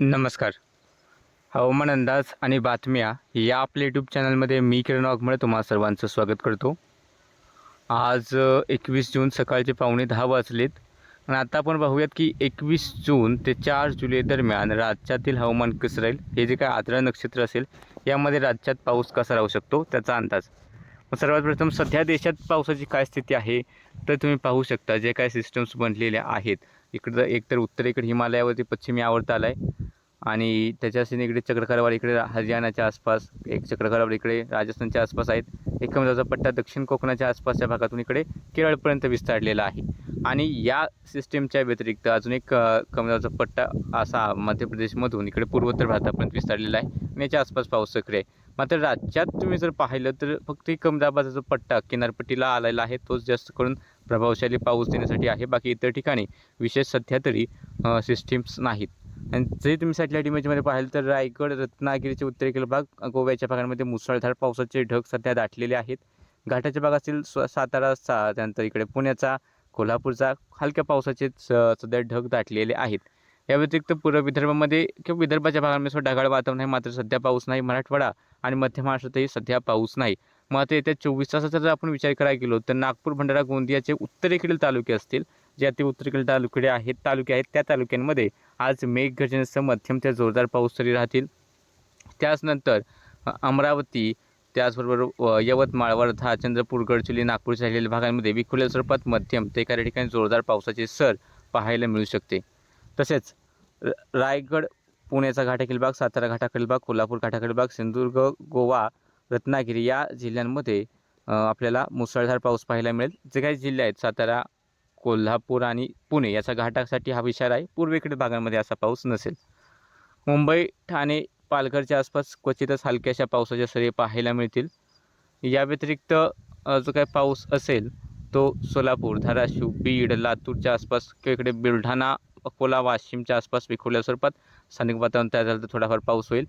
नमस्कार. हवामान अंदाज आणि बातम्या या आपल्या यूट्यूब चॅनलमध्ये मी किरण वाघमळे तुम्हा सर्वांचं स्वागत करतो. आज एकवीस जून सकाळचे पावणे दहा वाजलेत आणि आता आपण पाहूयात की एकवीस जून ते चार जुलै दरम्यान राज्यातील हवामान कसं राहील हे जे काय आद्रा नक्षत्र असेल यामध्ये राज्यात पाऊस कसा राहू शकतो त्याचा अंदाज. सर्वात प्रथम सध्या देशात पावसाची काय स्थिती आहे तर तुम्ही पाहू शकता जे काय सिस्टम्स बनलेल्या आहेत. इकडं एकतर उत्तरेकडे हिमालयावरती पश्चिमी आवर्त आला आहे आणि त्याच्या इकडे चक्रकरवार इकडे हरियाणाच्या आसपास एक चक्रकरवार इकडे राजस्थानच्या आसपास आहेत. एक कमी पट्टा दक्षिण कोकणाच्या आसपासच्या भागातून इकडे केरळपर्यंत विस्तारलेला आहे. आणि या सिस्टीमच्या व्यतिरिक्त अजून एक अ, कमी पट्टा असा मध्य प्रदेशमधून इकडे पूर्वोत्तर भारतापर्यंत विस्तारलेला आहे. आणि याच्या आसपास पाऊस सक्रिय आहे. मात्र राज्यात तुम्ही जर पाहिलं तर फक्त एक कमी दाबाचा जो पट्टा किनारपट्टीला आलेला आहे तोच जास्त करून प्रभावशाली पाऊस देण्यासाठी आहे. बाकी इतर ठिकाणी विशेष सध्या तरी सिस्टीम्स नाहीत. आणि जरी तुम्ही सॅटेलाईट इमेजमध्ये पाहिलं तर रायगड रत्नागिरीचे उत्तरेकडील भाग गोव्याच्या भागांमध्ये मुसळधार पावसाचे ढग सध्या दाटलेले आहेत. घाटाच्या भागातील स्व सातारा सा त्यानंतर इकडे पुण्याचा कोल्हापूरचा हलक्या पावसाचे स- सध्या ढग दाटलेले आहेत. या व्यतिरिक्त पूर्व विदर्भामध्ये किंवा विदर्भाच्या भागांमध्ये सुद्धा ढगाळ वातावरण आहे. मात्र सध्या पाऊस नाही. मराठवाडा आणि मध्य महाराष्ट्रातही सध्या पाऊस नाही. मग आता येत्या चोवीस तासाचा जर आपण विचार करायला गेलो तर नागपूर भंडारा गोंदियाचे उत्तरेकडील तालुके असतील जे अति उत्तरेकडील तालुकडे आहेत तालुके आहेत त्या तालुक्यांमध्ये आज मेघगर्जनेसह मध्यम ते जोरदार पाऊस तरी राहतील. त्याचनंतर अमरावती त्याचबरोबर यवतमाळ वर्धा चंद्रपूर गडचिरोली नागपूरच्या राहिलेल्या भागांमध्ये विखुरलेल्या स्वरूपात मध्यम ते काही ठिकाणी जोरदार पावसाची सर पाहायला मिळू शकते. तसेच र- रायगड पुण्याचा घाटाखील भाग सातारा घाटाकडील भाग कोल्हापूर घाटाकडील भाग सिंधुदुर्ग गोवा रत्नागिरी या जिल्ह्यांमध्ये आपल्याला मुसळधार पाऊस पाहायला मिळेल. जे काही जिल्हे आहेत सातारा कोल्हापूर आणि पुणे याचा घाटासाठी हा इशारा आहे. पूर्वेकडील भागांमध्ये असा पाऊस नसेल. मुंबई ठाणे पालघरच्या आसपास क्वचितच हलक्याशा पावसाच्या सरी पाहायला मिळतील. या व्यतिरिक्त जो काही पाऊस असेल तो सोलापूर धाराशिव बीड लातूरच्या आसपास किंवा इकडे बुलढाणा अकोला वाशिमच्या आसपास विखुरल्या स्वरूपात स्थानिक वातावरण तयार झालं तर थोडाफार पाऊस होईल.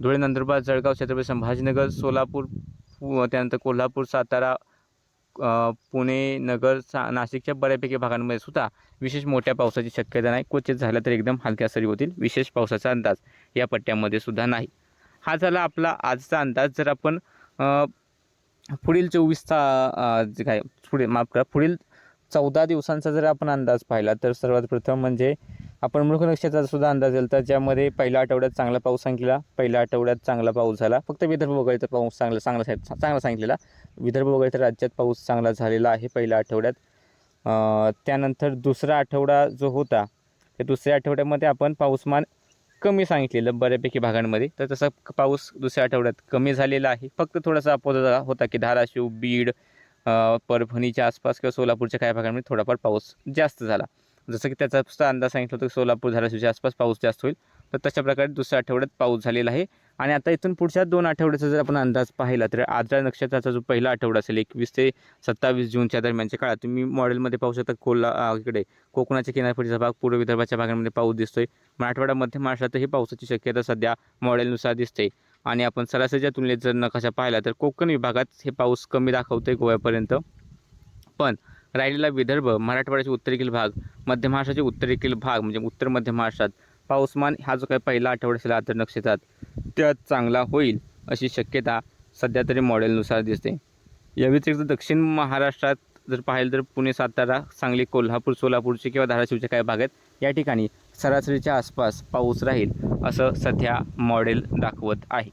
धुळे नंदुरबार जळगाव छत्रपती संभाजीनगर सोलापूर त्यानंतर कोल्हापूर सातारा पुणे नगर सा नाशिकच्या बऱ्यापैकी भागांमध्ये सुद्धा विशेष मोठ्या पावसाची शक्यता नाही. क्वचित झालं तर एकदम हलक्या सरी होतील. विशेष पावसाचा अंदाज या पट्ट्यामध्ये सुद्धा नाही. हा झाला आपला आजचा अंदाज. जर आपण पुढील चोवीस ता जे काय पुढे माफ करा पुढील चौदा दिवसांचा जर आपण अंदाज पाहिला तर सर्वात प्रथम म्हणजे आपण मृग नक्षत्राचा सुद्धा अंदाज येईल तर ज्यामध्ये पहिल्या आठवड्यात चांगला पाऊस सांगितला पहिल्या आठवड्यात चांगला पाऊस झाला. फक्त विदर्भ वगैरे तर पाऊस चांगला चांगला सा- चांगला सांगितलेला. विदर्भ वगैरे तर राज्यात पाऊस चांगला झालेला आहे पहिल्या आठवड्यात. त्यानंतर दुसरा आठवडा जो होता त्या दुसऱ्या आठवड्यामध्ये आपण पाऊसमान कमी सांगितलेलं बऱ्यापैकी भागांमध्ये. तर तसा पाऊस दुसऱ्या आठवड्यात कमी झालेला आहे. फक्त थोडासा अपोजा होता की धाराशिव बीड परभणीच्या आसपास किंवा सोलापूरच्या काही भागांमध्ये थोडाफार पाऊस जास्त झाला. जसं की त्याचा सुद्धा अंदाज सांगितलं होतं की सोलापूर धाराशिवच्या आसपास पाऊस जास्त होईल तर तशा प्रकारे दुसऱ्या आठवड्यात पाऊस झालेला आहे. आणि आता इथून पुढच्या दोन आठवड्याचा जर आपण अंदाज पाहिला तर आद्रा नक्षत्राचा जो पहिला आठवडा असेल एकवीस ते सत्तावीस जूनच्या दरम्यानच्या काळात तुम्ही मॉडेलमध्ये पाहू शकता कोल्हा इकडे कोकणाच्या किनारपट्टीचा भाग पूर्व विदर्भाच्या भागांमध्ये पाऊस दिसतोय. मराठवाडा मध्य महाराष्ट्रातही पावसाची शक्यता सध्या मॉडेलनुसार दिसते. आणि आपण सरासरीच्या तुलनेत जर नकाशा पाहिला तर कोकण विभागात हे पाऊस कमी दाखवतोय गोव्यापर्यंत. पण राहिलेला विदर्भ मराठवाड्याचे उत्तरेकडील भाग मध्य महाराष्ट्राचे उत्तरेकडील भाग म्हणजे उत्तर मध्य महाराष्ट्रात पाऊसमान हा जो काही पहिला आठवडा असेल आदर नक्षत्रात त्यात चांगला होईल अशी शक्यता सध्या तरी मॉडेलनुसार दिसते. या व्यतिरिक्त दक्षिण महाराष्ट्रात जर पाहिलं तर पुणे सातारा सांगली कोल्हापूर सोलापूरचे किंवा धाराशिवचे काही भाग आहेत. या ठिकाणी सरासरीच्या आसपास पाऊस राहील असं सध्या मॉडेल दाखवत आहे.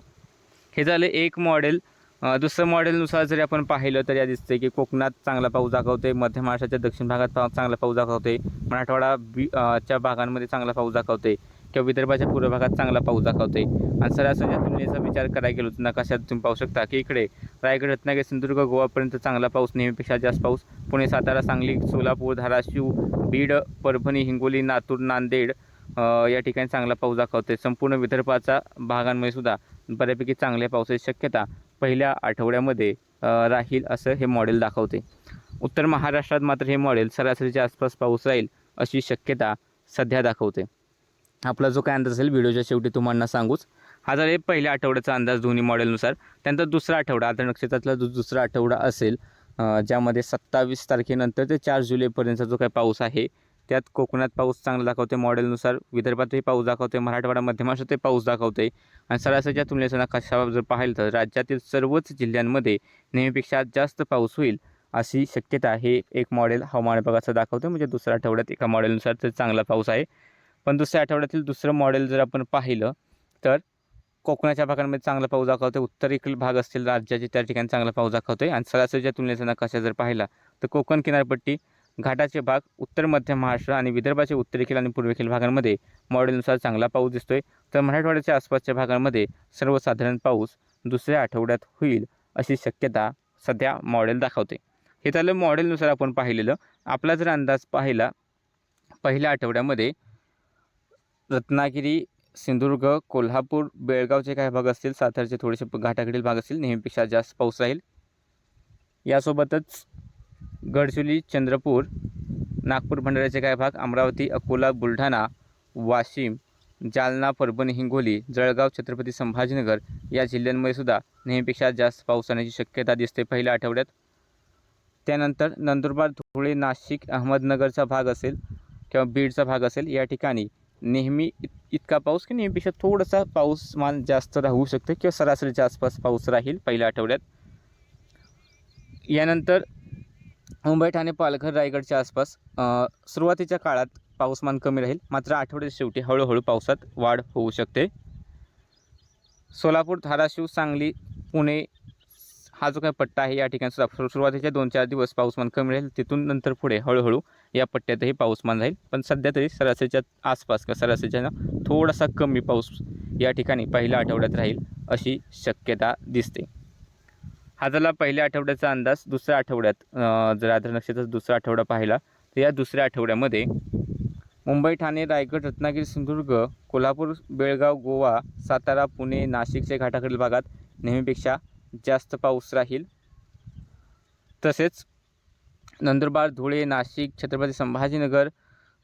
हे झालं एक मॉडेल दुसरं मॉडेलनुसार जरी आपण पाहिलं तर या दिसते की कोकणात चांगला पाऊस दाखवते मध्य महाराष्ट्राच्या दक्षिण भागात पा चांगला पाऊस दाखवते मराठवाडा बी च्या भागांमध्ये चांगला पाऊस दाखवते किंवा विदर्भाच्या पूर्व भागात चांगला पाऊस दाखवते आणि सरासरीच्या तुलनेचा विचार करायला गेलो तर नकाशात तुम्ही पाहू शकता की इकडे रायगड रत्नागिरी सिंधुदुर्ग गोवापर्यंत चांगला पाऊस नेहमीपेक्षा जास्त पाऊस. पुणे सातारा सांगली सोलापूर धाराशिव बीड परभणी हिंगोली नातूर नांदेड या ठिकाणी चांगला पाऊस दाखवते संपूर्ण विदर्भाचा भागांमध्ये सुद्धा बऱ्यापैकी चांगल्या पावसाची शक्यता पहिल्या आठवड्यामध्ये राहील असं हे मॉडेल दाखवते. उत्तर महाराष्ट्रात मात्र हे मॉडेल सरासरीच्या आसपास पाऊस राहील अशी शक्यता सध्या दाखवते. आपला जो काय अंदाज असेल व्हिडिओच्या शेवटी तुम्हाला सांगूच. हा झाला हे पहिल्या आठवड्याचा अंदाज दोन्ही मॉडेलनुसार त्यानंतर दुसरा आठवडा आता नक्षत्रातला जो दुसरा आठवडा असेल ज्यामध्ये सत्तावीस तारखेनंतर ते चार जुलैपर्यंतचा जो काही पाऊस आहे त्यात कोकणात पाऊस चांगला दाखवते मॉडेलनुसार विदर्भातही पाऊस दाखवते मराठवाडा मध्य महाराष्ट्रातही पाऊस दाखवते आणि सरासरीच्या तुलनेचा नकाशा जर पाहिलं तर राज्यातील सर्वच जिल्ह्यांमध्ये नेहमीपेक्षा जास्त पाऊस होईल अशी शक्यता हे एक मॉडेल हवामान विभागाचं दाखवतं म्हणजे दुसऱ्या आठवड्यात एका मॉडेलनुसार तर चांगला पाऊस आहे. पण दुसऱ्या आठवड्यातील दुसरं मॉडेल जर आपण पाहिलं तर कोकणाच्या भागांमध्ये चांगला पाऊस दाखवते उत्तरेकडील भाग असतील राज्याचे त्या ठिकाणी चांगला पाऊस दाखवते आणि सरासरीच्या तुलनेचा नकाशा जर पाहिला तर कोकण किनारपट्टी घाटाचे भाग उत्तर मध्य महाराष्ट्र आणि विदर्भाचे उत्तरेखील आणि पूर्वेखील भागांमध्ये मॉडेलनुसार चांगला पाऊस दिसतोय. तर मराठवाड्याच्या आसपासच्या भागांमध्ये सर्वसाधारण पाऊस दुसऱ्या आठवड्यात होईल अशी शक्यता सध्या मॉडेल दाखवते. हे झालं मॉडेलनुसार आपण पाहिलेलं. आपला जर अंदाज पाहिला पहिल्या आठवड्यामध्ये रत्नागिरी सिंधुदुर्ग कोल्हापूर बेळगावचे काही भाग असतील सातारचे थोडेसे घाटाकडील भाग असतील नेहमीपेक्षा जास्त पाऊस राहील. यासोबतच गडचिरोली चंद्रपूर नागपूर भंडाऱ्याचे काही भाग अमरावती अकोला बुलढाणा वाशिम जालना परभणी हिंगोली जळगाव छत्रपती संभाजीनगर या जिल्ह्यांमध्ये सुद्धा नेहमीपेक्षा जास्त पाऊस होण्याची शक्यता दिसते पहिल्या आठवड्यात. त्यानंतर नंदुरबार धुळे नाशिक अहमदनगरचा भाग असेल किंवा बीडचा भाग असेल या ठिकाणी नेहमी इत इतका पाऊस की नेहमीपेक्षा थोडासा पाऊसमान जास्त राहू शकते किंवा सरासरीच्या आसपास पाऊस राहील पहिल्या आठवड्यात. यानंतर मुंबई ठाणे पालघर रायगडच्या आसपास सुरुवातीच्या काळात पाऊसमान कमी राहील. मात्र आठवड्याच्या शेवटी हळूहळू पावसात वाढ होऊ शकते. सोलापूर धाराशिव सांगली पुणे हा जो काही पट्टा आहे या ठिकाणी सुद्धा सुरुवातीच्या दोन चार दिवस पाऊसमान कमी राहील. तिथून नंतर पुढे हळूहळू या पट्ट्यातही पाऊसमान राहील. पण सध्या तरी सरासरीच्या आसपास किंवा सरासरीच्या ना थोडासा कमी पाऊस या ठिकाणी पहिल्या आठवड्यात राहील अशी शक्यता दिसते. हा झाला पहिल्या आठवड्याचा अंदाज दुसऱ्या आठवड्यात जर आधार नक्षत्राचा दुसरा आठवडा पाहिला तर या दुसऱ्या आठवड्यामध्ये मुंबई ठाणे रायगड रत्नागिरी सिंधुदुर्ग कोल्हापूर बेळगाव गोवा सातारा पुणे नाशिकच्या घाटाकडील भागात नेहमीपेक्षा जास्त पाऊस राहील. तसेच नंदुरबार धुळे नाशिक छत्रपती संभाजीनगर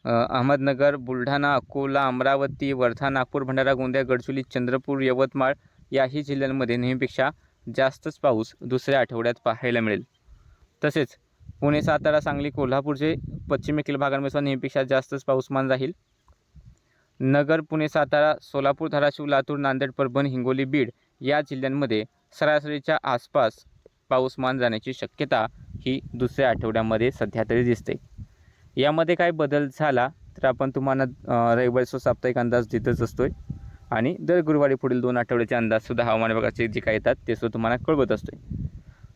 अहमदनगर बुलढाणा अकोला अमरावती वर्धा नागपूर भंडारा गोंदिया गडचिरोली चंद्रपूर यवतमाळ याही जिल्ह्यांमध्ये नेहमीपेक्षा जास्तच पाऊस दुसऱ्या आठवड्यात पाहायला मिळेल. तसेच पुणे सातारा सांगली कोल्हापूरचे पश्चिमेकडील भागांमध्ये सुद्धा नेहमीपेक्षा जास्तच पाऊसमान राहील. नगर पुणे सातारा सोलापूर धाराशिव लातूर नांदेड परभणी हिंगोली बीड या जिल्ह्यांमध्ये सरासरीच्या आसपास पाऊसमान जाण्याची शक्यता ही दुसऱ्या आठवड्यामध्ये सध्या तरी दिसते. यामध्ये काय बदल झाला तर आपण तुम्हाला रविवारी सो साप्ताहिक अंदाज देतच असतोय. आणि दर गुरुवारी पुढील दोन आठवड्याचे अंदाजसुद्धा हवामान विभागाचे जे काय येतात ते सुद्धा तुम्हाला कळवत असतोय.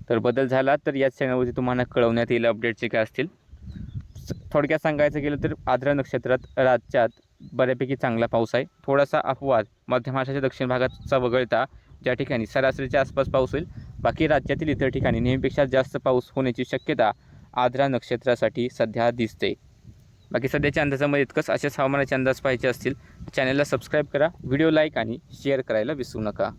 तर बदल झाला तर याच चॅनलवरती तुम्हाला कळवण्यात येईल अपडेटचे काय असतील. स- थोडक्यात सांगायचं गेलं तर आद्रा नक्षत्रात राज्यात बऱ्यापैकी चांगला पाऊस आहे. थोडासा अपवाद मध्य महाराष्ट्राच्या दक्षिण भागाचा वगळता ज्या ठिकाणी सरासरीच्या आसपास पाऊस होईल बाकी राज्यातील इतर ठिकाणी नेहमीपेक्षा जास्त पाऊस होण्याची शक्यता आद्रा नक्षत्रासाठी सध्या दिसते. बाकी सध्याच्या अंदाजामध्ये इतकंच. अशाच हवामानाचे अंदाज पाहायचे असतील चॅनलला सबस्क्राईब करा व्हिडिओ लाईक आणि शेअर करायला विसरू नका.